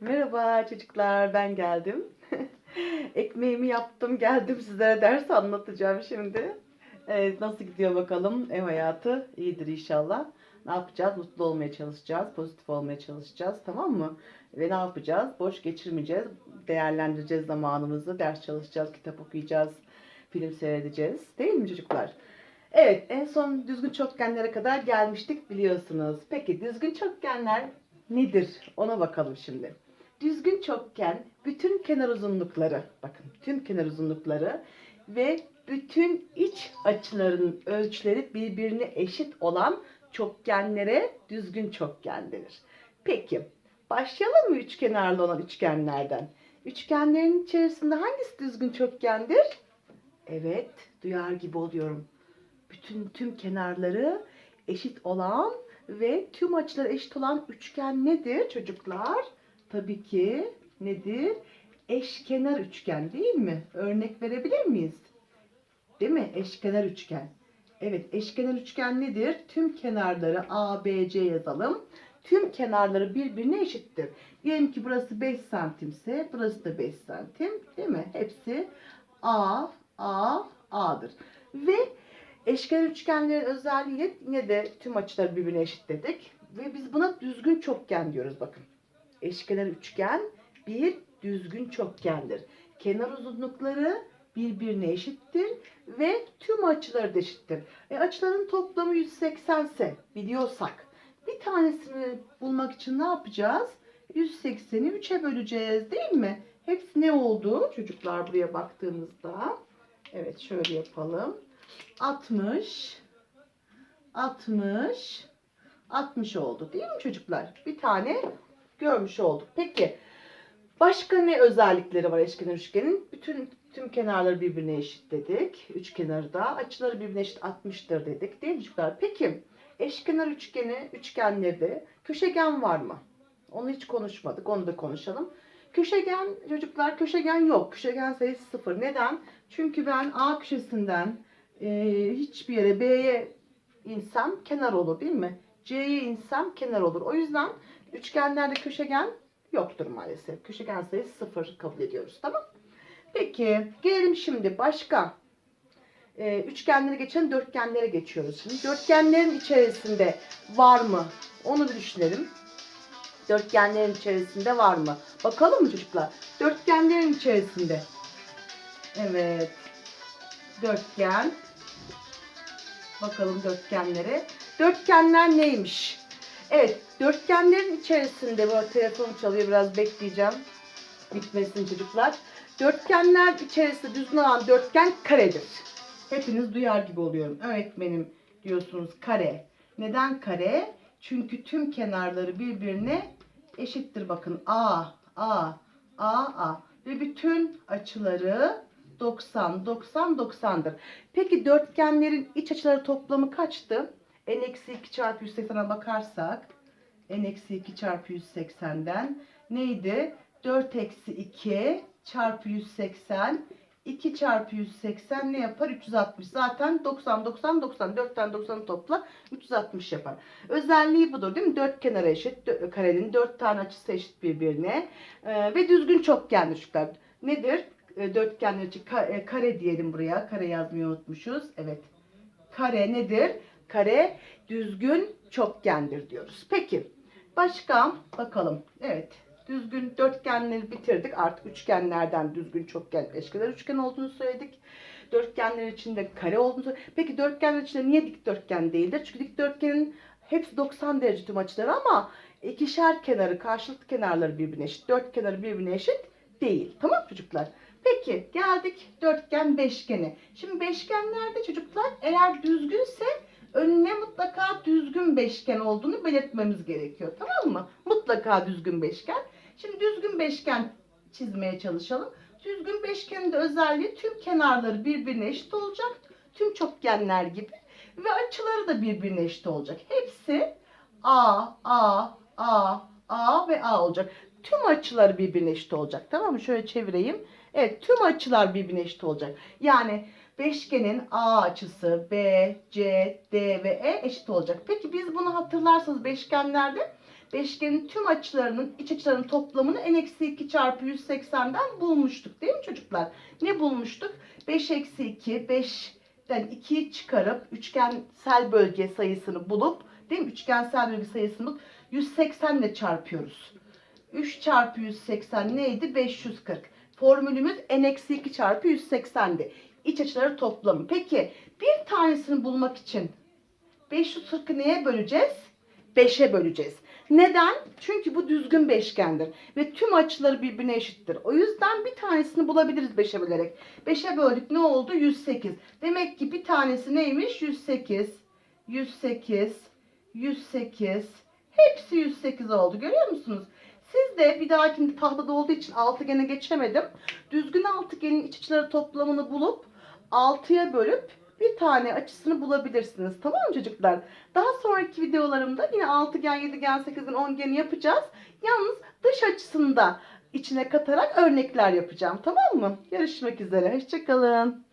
Merhaba çocuklar, ben geldim. Ekmeğimi yaptım, geldim sizlere ders anlatacağım şimdi. Evet, nasıl gidiyor bakalım ev hayatı? İyidir inşallah. Ne yapacağız? Mutlu olmaya çalışacağız, pozitif olmaya çalışacağız, tamam mı? Ve ne yapacağız? Boş geçirmeyeceğiz, değerlendireceğiz zamanımızı, ders çalışacağız, kitap okuyacağız, film seyredeceğiz. Değil mi çocuklar? Evet, en son düzgün çokgenlere kadar gelmiştik biliyorsunuz. Peki düzgün çokgenler nedir? Ona bakalım şimdi. Düzgün çokgen bütün kenar uzunlukları, bakın tüm kenar uzunlukları ve bütün iç açıların ölçüleri birbirine eşit olan çokgenlere düzgün çokgen denir. Peki başlayalım mı üç kenarlı olan üçgenlerden? Üçgenlerin içerisinde hangisi düzgün çokgendir? Evet, duyar gibi oluyorum. Bütün tüm kenarları eşit olan ve tüm açıları eşit olan üçgen nedir çocuklar? Tabii ki nedir? Eşkenar üçgen değil mi? Örnek verebilir miyiz? Değil mi? Eşkenar üçgen. Evet, eşkenar üçgen nedir? Tüm kenarları A, B, C yazalım. Tüm kenarları birbirine eşittir. Diyelim ki burası 5 santimse burası da 5 santim. Değil mi? Hepsi A, A, A'dır. Ve eşkenar üçgenlerin özelliği yine de tüm açıları birbirine eşitledik. Ve biz buna düzgün çokgen diyoruz bakın. Eşkenar üçgen bir düzgün çokgendir. Kenar uzunlukları birbirine eşittir ve tüm açıları da eşittir. E, açıların toplamı 180 ise biliyorsak bir tanesini bulmak için ne yapacağız? 180'i 3'e böleceğiz değil mi? Hepsi ne oldu çocuklar buraya baktığımızda? Evet şöyle yapalım. 60 60 60 oldu değil mi çocuklar? Bir tane görmüş olduk. Peki başka ne özellikleri var eşkenar üçgenin? Bütün tüm kenarları birbirine eşitledik. Üç kenarı da açıları birbirine eşit 60'tır dedik değil mi çocuklar? Peki eşkenar üçgeni üçgenlerde köşegen var mı? Onu hiç konuşmadık. Onu da konuşalım. Köşegen çocuklar köşegen yok. Köşegen sayısı sıfır. Neden? Çünkü ben A köşesinden e, hiçbir yere B'ye insem kenar olur değil mi? C'ye insem kenar olur. O yüzden üçgenlerde köşegen yoktur maalesef. Köşegen sayısı sıfır kabul ediyoruz. Tamam. Peki gelelim şimdi başka e, üçgenleri geçen dörtgenlere geçiyoruz. Şimdi dörtgenlerin içerisinde var mı? Onu bir düşünelim. Dörtgenlerin içerisinde var mı? Bakalım mı çocuklar? Dörtgenlerin içerisinde. Evet. Dörtgen. Bakalım dörtgenlere. Dörtgenler neymiş? Evet, dörtgenlerin içerisinde bu arada telefonum çalıyor biraz bekleyeceğim. Bitmesin çocuklar. Dörtgenler içerisinde düzgün olan dörtgen karedir. Hepiniz duyar gibi oluyorum. Öğretmenim diyorsunuz kare. Neden kare? Çünkü tüm kenarları birbirine eşittir. Bakın A, A, A, A. Ve bütün açıları 90, 90, 90'dır. Peki dörtgenlerin iç açıları toplamı kaçtı? N-2 çarpı 180'e bakarsak n-2 çarpı 180'den neydi? 4 eksi 2 çarpı 180 2 çarpı 180 ne yapar? 360. Zaten 90, 90, 90. 4'ten 90'ı topla 360 yapar. Özelliği budur değil mi? Dört kenara eşit. Karenin 4 tane açısı eşit birbirine. Ee, ve düzgün çokgendir çocuklar. Nedir? Ee, dörtgenler için ka- e, kare diyelim buraya. Kare yazmayı unutmuşuz. Evet. Kare nedir? Kare düzgün çokgendir diyoruz. Peki. Başka bakalım. Evet. Düzgün dörtgenleri bitirdik. Artık üçgenlerden düzgün çokgen, eşkenar üçgen olduğunu söyledik. Dörtgenler içinde kare olduğunu söyledik. Peki dörtgenler içinde niye dikdörtgen değildir? Çünkü dikdörtgenin hepsi 90 derece tüm açıları ama ikişer kenarı, karşılıklı kenarları birbirine eşit. Dört kenarı birbirine eşit değil. Tamam çocuklar? Peki geldik dörtgen beşgeni. Şimdi beşgenlerde çocuklar eğer düzgünse önüne mutlaka düzgün beşgen olduğunu belirtmemiz gerekiyor. Tamam mı? Mutlaka düzgün beşgen. Şimdi düzgün beşgen çizmeye çalışalım. Düzgün beşgenin de özelliği tüm kenarları birbirine eşit olacak. Tüm çokgenler gibi. Ve açıları da birbirine eşit olacak. Hepsi A, A, A, A ve A olacak. Tüm açıları birbirine eşit olacak. Tamam mı? Şöyle çevireyim. Evet tüm açılar birbirine eşit olacak. Yani beşgenin A açısı B, C, D ve E eşit olacak. Peki biz bunu hatırlarsanız beşgenlerde beşgenin tüm açılarının iç açılarının toplamını n-2 çarpı 180'den bulmuştuk değil mi çocuklar? Ne bulmuştuk? 5 eksi 2, 5'ten 2'yi çıkarıp üçgensel bölge sayısını bulup değil mi? Üçgensel bölge sayısını bulup 180 ile çarpıyoruz. 3 çarpı 180 neydi? 540. Formülümüz n-2 çarpı 180'di. İç açıları toplamı. Peki bir tanesini bulmak için 540'ı neye böleceğiz? 5'e böleceğiz. Neden? Çünkü bu düzgün beşgendir. Ve tüm açıları birbirine eşittir. O yüzden bir tanesini bulabiliriz 5'e bölerek. 5'e böldük ne oldu? 108. Demek ki bir tanesi neymiş? 108, 108, 108. Hepsi 108 oldu. Görüyor musunuz? Siz de bir dahakinde tahtada olduğu için altıgene geçemedim. Düzgün altıgenin iç açıları toplamını bulup 6'ya bölüp bir tane açısını bulabilirsiniz. Tamam mı çocuklar? Daha sonraki videolarımda yine altıgen, yedigen, sekizgen, ongen yapacağız. Yalnız dış açısını da içine katarak örnekler yapacağım. Tamam mı? Görüşmek üzere. Hoşçakalın.